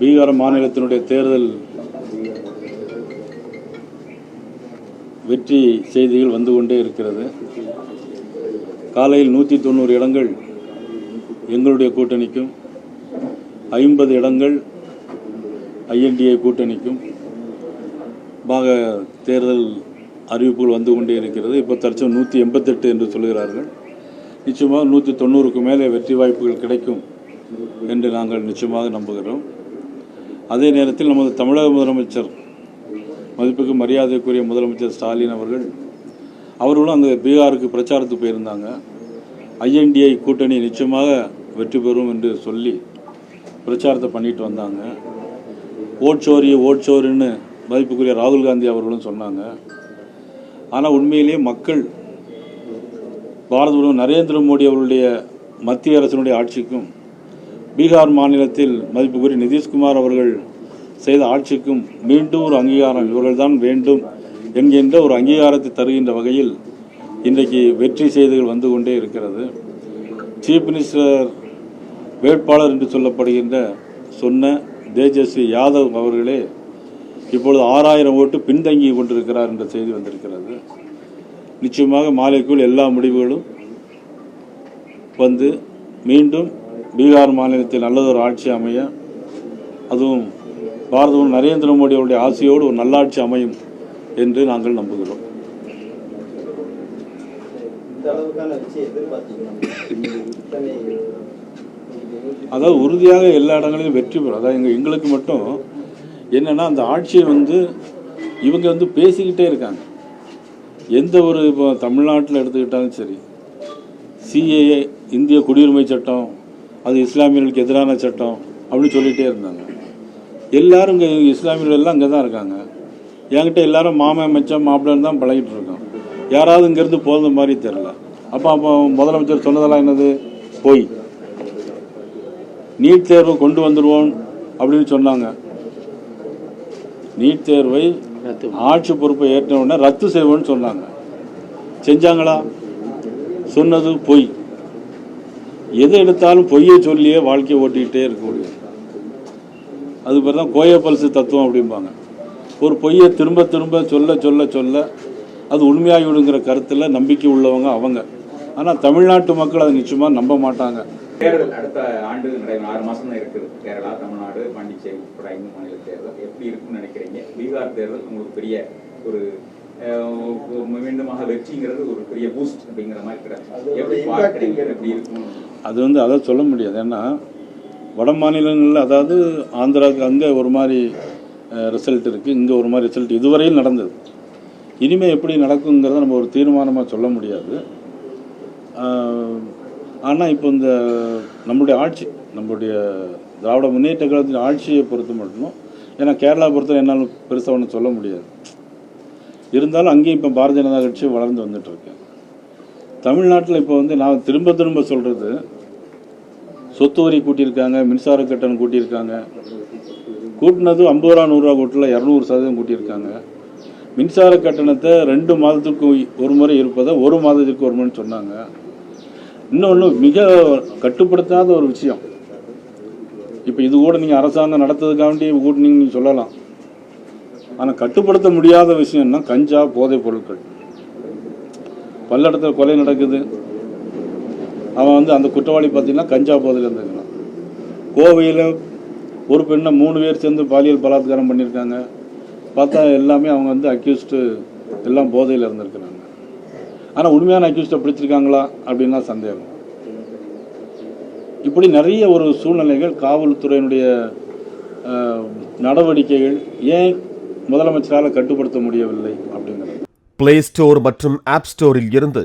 பீகார் மாநிலத்தினுடைய தேர்தல் வெற்றி செய்திகள் வந்து கொண்டே இருக்கிறது. காலையில் நூற்றி தொண்ணூறு இடங்கள் எங்களுடைய கூட்டணிக்கும் ஐம்பது இடங்கள் ஐஎன்டிஏ கூட்டணிக்கும் பாக தேர்தல் அறிவிப்புகள் வந்து கொண்டே இருக்கிறது. இப்போ தற்சம் நூற்றி எண்பத்தெட்டு என்று சொல்கிறார்கள் நிச்சயமாக நூற்றி தொண்ணூறுக்கு மேலே வெற்றி வாய்ப்புகள் கிடைக்கும் என்று நாங்கள் நிச்சயமாக நம்புகிறோம். அதே நேரத்தில் நமது தமிழக முதலமைச்சர் மதிப்புக்கு மரியாதைக்குரிய முதலமைச்சர் ஸ்டாலின் அவர்கள் அவர்களும் அங்கே பீகாருக்கு பிரச்சாரத்துக்கு போயிருந்தாங்க. ஐஎன்டிஐ கூட்டணி நிச்சயமாக வெற்றி பெறும் என்று சொல்லி பிரச்சாரத்தை பண்ணிட்டு வந்தாங்க. ஓட்சோரி ஓட்சோரின்னு மதிப்புக்குரிய ராகுல் காந்தி அவர்களும் சொன்னாங்க. ஆனால் உண்மையிலேயே மக்கள் பாரத பிரதமர் நரேந்திர மோடி அவருடைய மத்திய அரசினுடைய ஆட்சிக்கும் பீகார் மாநிலத்தில் மதிப்புக்குரிய நிதிஷ்குமார் அவர்கள் செய்த ஆட்சிக்கும் மீண்டும் ஒரு அங்கீகாரம் இவர்கள்தான் வேண்டும் என்கின்ற ஒரு அங்கீகாரத்தை தருகின்ற வகையில் இன்றைக்கு வெற்றி செய்திகள் வந்து கொண்டே இருக்கிறது. சீஃப் மினிஸ்டர் வேட்பாளர் என்று சொல்லப்படுகின்ற சொன்ன தேஜஸ்வி யாதவ் அவர்களே இப்பொழுது ஆறாயிரம் ஓட்டு பின்தங்கி கொண்டிருக்கிறார் என்ற செய்தி வந்திருக்கிறது. நிச்சயமாக மாலைக்குள் எல்லா முடிவுகளும் வந்து மீண்டும் பீகார் மாநிலத்தில் நல்லதொரு ஆட்சி அமைய அதுவும் பாரதம் நரேந்திர மோடி அவருடைய ஆசையோடு ஒரு நல்லாட்சி அமையும் என்று நாங்கள் நம்புகிறோம். அதாவது உறுதியாக எல்லா இடங்களிலும் வெற்றி பெறும். அதாவது எங்க எங்களுக்கு மட்டும் என்னன்னா அந்த ஆட்சியை வந்து இவங்க வந்து பேசிக்கிட்டே இருக்காங்க. எந்த ஒரு இப்போ தமிழ்நாட்டில் எடுத்துக்கிட்டாலும் சரி சிஏஏ இந்திய குடியுரிமை சட்டம் அது இஸ்லாமியர்களுக்கு எதிரான சட்டம் அப்படின்னு சொல்லிகிட்டே இருந்தாங்க. எல்லாரும் இங்கே இஸ்லாமியர்கள் எல்லாம் இங்கே தான் இருக்காங்க. என்கிட்ட எல்லாரும் மாமன் மச்சான் மாப்பிள்ளன்னு தான் பழகிட்டு இருக்கோம். யாராவது இங்கேருந்து போகிற மாதிரி தெரில அப்போ அப்போ முதலமைச்சர் சொன்னதெல்லாம் என்னது? போய். நீட் தேர்வு கொண்டு வந்துடுவோம் அப்படின்னு சொன்னாங்க. நீட் தேர்வை ஆட்சி பொறுப்பை ஏற்ற உடனே ரத்து செய்வோம்னு சொன்னாங்க. செஞ்சாங்களா? சொன்னது பொய். எதை எடுத்தாலும் பொய்யை சொல்லியே வாழ்க்கையை ஓட்டிக்கிட்டே இருக்க முடியும். அது பேர் தான் கோயப்பல்சு தத்துவம் அப்படிம்பாங்க. ஒரு பொய்யை திரும்ப திரும்ப சொல்ல சொல்ல சொல்ல அது உண்மையாகிவிடுங்கிற கருத்தில் நம்பிக்கை உள்ளவங்க அவங்க. ஆனால் தமிழ்நாட்டு மக்கள் அதை நிச்சயமாக நம்ப மாட்டாங்க. தேர்தல் அடுத்த ஆண்டு நடைபெறும். ஆறு மாசம் தான் இருக்குது கேரளா தமிழ்நாடு பாண்டிச்சேரி உட்பட ஐந்து மாநில தேர்தல். எப்படி இருக்கும்னு நினைக்கிறீங்க? பீகார் தேர்தல் உங்களுக்கு பெரிய ஒரு மீண்டுமாக வெற்றிங்கிறது ஒரு பெரிய பூஸ்ட் அப்படிங்கிற மாதிரி கிடையாது. எப்படி பார்க்குறீங்க? எப்படி இருக்கும்? அது வந்து அதை சொல்ல முடியாது. ஏன்னா வட மாநிலங்களில் அதாவது ஆந்திராவுக்கு அங்கே ஒரு மாதிரி ரிசல்ட் இருக்குது இங்கே ஒரு மாதிரி ரிசல்ட் இதுவரையில் நடந்தது. இனிமேல் எப்படி நடக்குங்கிறத நம்ம ஒரு தீர்மானமாக சொல்ல முடியாது. ஆனால் இப்போ இந்த நம்முடைய ஆட்சி நம்முடைய திராவிட முன்னேற்ற கழகத்தின் ஆட்சியை பொறுத்து மட்டும் ஏன்னா கேரளா பொறுத்த என்னால் பெருசாக ஒன்றும் சொல்ல முடியாது. இருந்தாலும் அங்கேயும் இப்போ பாரதிய ஜனதா கட்சி வளர்ந்து வந்துட்டுருக்கு தமிழ்நாட்டில் இப்போ வந்து நான் திரும்ப திரும்ப சொல்கிறது சொத்து வரி கூட்டியிருக்காங்க மின்சார கட்டணம் கூட்டியிருக்காங்க. கூட்டினது ஐம்பது ரூபா நூறுரூவா கூட்டல இரநூறு சதவீதம் கூட்டியிருக்காங்க. மின்சார கட்டணத்தை ரெண்டு மாதத்துக்கு ஒரு முறை இருப்பதை ஒரு மாதத்துக்கு ஒரு முறை சொன்னாங்க. இன்னொன்று மிக கட்டுப்படுத்தாத ஒரு விஷயம். இப்போ இது கூட நீங்கள் அரசாங்கம் நடத்ததுக்காண்டி கூட்டினீங்கன்னு நீங்கள் சொல்லலாம். ஆனால் கட்டுப்படுத்த முடியாத விஷயம்னா கஞ்சா போதைப் பொருட்கள். பல்லடத்தில் கொலை நடக்குது. அவன் வந்து அந்த குற்றவாளி பார்த்தீங்கன்னா கஞ்சா போதையில் இருந்திருக்கான் கோவையில் ஒரு பெண்ணை மூணு பேர் சேர்ந்து பாலியல் பலாத்காரம் பண்ணியிருக்காங்க. பார்த்தா எல்லாமே அவங்க வந்து அக்யூஸ்டு எல்லாம் போதையில் இருந்திருக்கிறாங்க. ஆனால் உண்மையான அக்யூஸ்டை பிடிச்சிருக்காங்களா அப்படின்னா சந்தேகம். இப்படி நிறைய ஒரு சூழ்நிலைகள் காவல்துறையினுடைய நடவடிக்கைகள் ஏன் முதலமைச்சரால் கட்டுப்படுத்த முடியவில்லை அப்படிங்கிறது. பிளே ஸ்டோர் மற்றும் ஆப் ஸ்டோரில் இருந்து